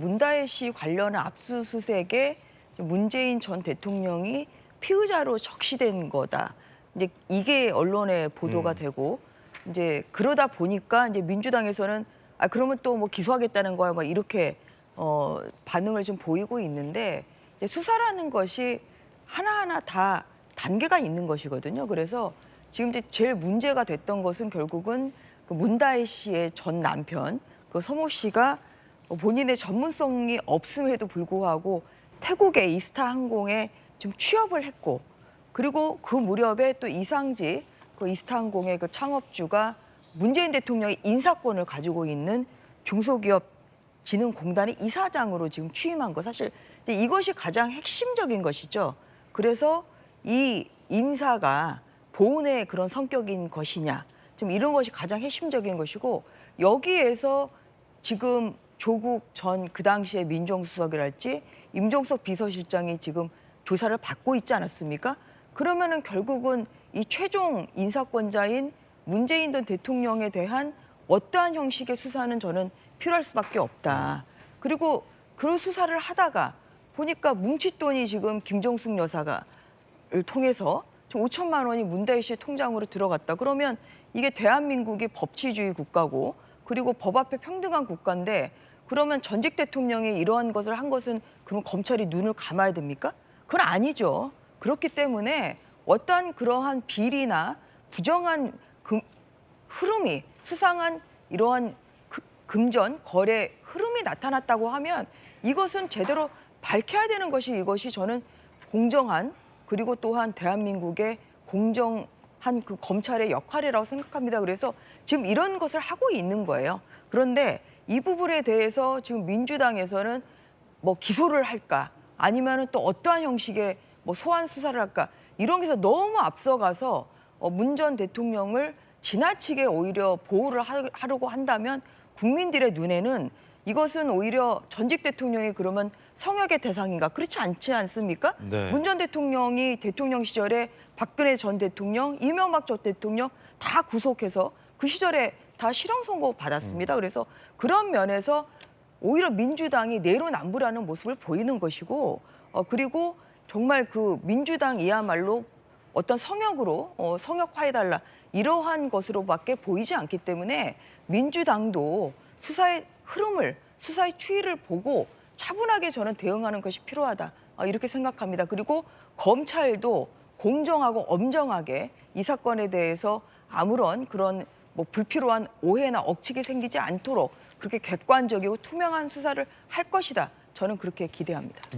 문다혜 씨 관련 압수수색에 문재인 전 대통령이 피의자로 적시된 거다. 이제 이게 언론에 보도가 음. 되고 이제 그러다 보니까 이제 민주당에서는 아 그러면 또 뭐 기소하겠다는 거야 뭐 이렇게 어 반응을 좀 보이고 있는데 이제 수사라는 것이 하나하나 다 단계가 있는 것이거든요. 그래서 지금 이제 제일 문제가 됐던 것은 결국은 그 문다혜 씨의 전 남편 그 서모 씨가 본인의 전문성이 없음에도 불구하고 태국의 이스타 항공에 좀 취업을 했고 그리고 그 무렵에 또 이상지 그 이스타 항공의 그 창업주가 문재인 대통령의 인사권을 가지고 있는 중소기업 진흥공단의 이사장으로 지금 취임한 거 사실 이것이 가장 핵심적인 것이죠. 그래서 이 인사가 보훈의 그런 성격인 것이냐, 좀 이런 것이 가장 핵심적인 것이고 여기에서 지금 조국 전 그 당시에 민정수석이랄지 임종석 비서실장이 지금 조사를 받고 있지 않았습니까? 그러면은 결국은 이 최종 인사권자인 문재인 전 대통령에 대한 어떠한 형식의 수사는 저는 필요할 수밖에 없다. 그리고 그 수사를 하다가 보니까 뭉칫돈이 지금 김정숙 여사가 를 통해서 지금 5천만 원이 문대희 씨 통장으로 들어갔다. 그러면 이게 대한민국이 법치주의 국가고 그리고 법 앞에 평등한 국가인데 그러면 전직 대통령이 이러한 것을 한 것은 그럼 검찰이 눈을 감아야 됩니까? 그건 아니죠. 그렇기 때문에 어떠한 그러한 비리나 부정한 금, 흐름이 수상한 이러한 그- 금전 거래 흐름이 나타났다고 하면 이것은 제대로 밝혀야 되는 것이 이것이 저는 공정한 그리고 또한 대한민국의 공정한 그 검찰의 역할이라고 생각합니다. 그래서 지금 이런 것을 하고 있는 거예요. 그런데 이 부분에 대해서 지금 민주당에서는 뭐 기소를 할까 아니면 은 또 어떠한 형식의 뭐 소환 수사를 할까 이런 게서 너무 앞서가서 어, 문전 대통령을 지나치게 오히려 보호를 하- 하려고 한다면 국민들의 눈에는 이것은 오히려 전직 대통령이 그러면 성역의 대상인가 그렇지 않지 않습니까? 네. 문전 대통령이 대통령 시절에 박근혜 전 대통령, 이명박 전 대통령 다 구속해서 그 시절에 다 실형 선고 받았습니다. 그래서 그런 면에서 오히려 민주당이 내로남불하는 모습을 보이는 것이고 어, 그리고 정말 그 민주당이야말로 어떤 성역으로 어, 성역화해달라 이러한 것으로밖에 보이지 않기 때문에 민주당도 수사의 흐름을 수사의 추이를 보고 차분하게 저는 대응하는 것이 필요하다 어, 이렇게 생각합니다. 그리고 검찰도 공정하고 엄정하게 이 사건에 대해서 아무런 그런 뭐 불필요한 오해나 억측이 생기지 않도록 그렇게 객관적이고 투명한 수사를 할 것이다. 저는 그렇게 기대합니다. 예.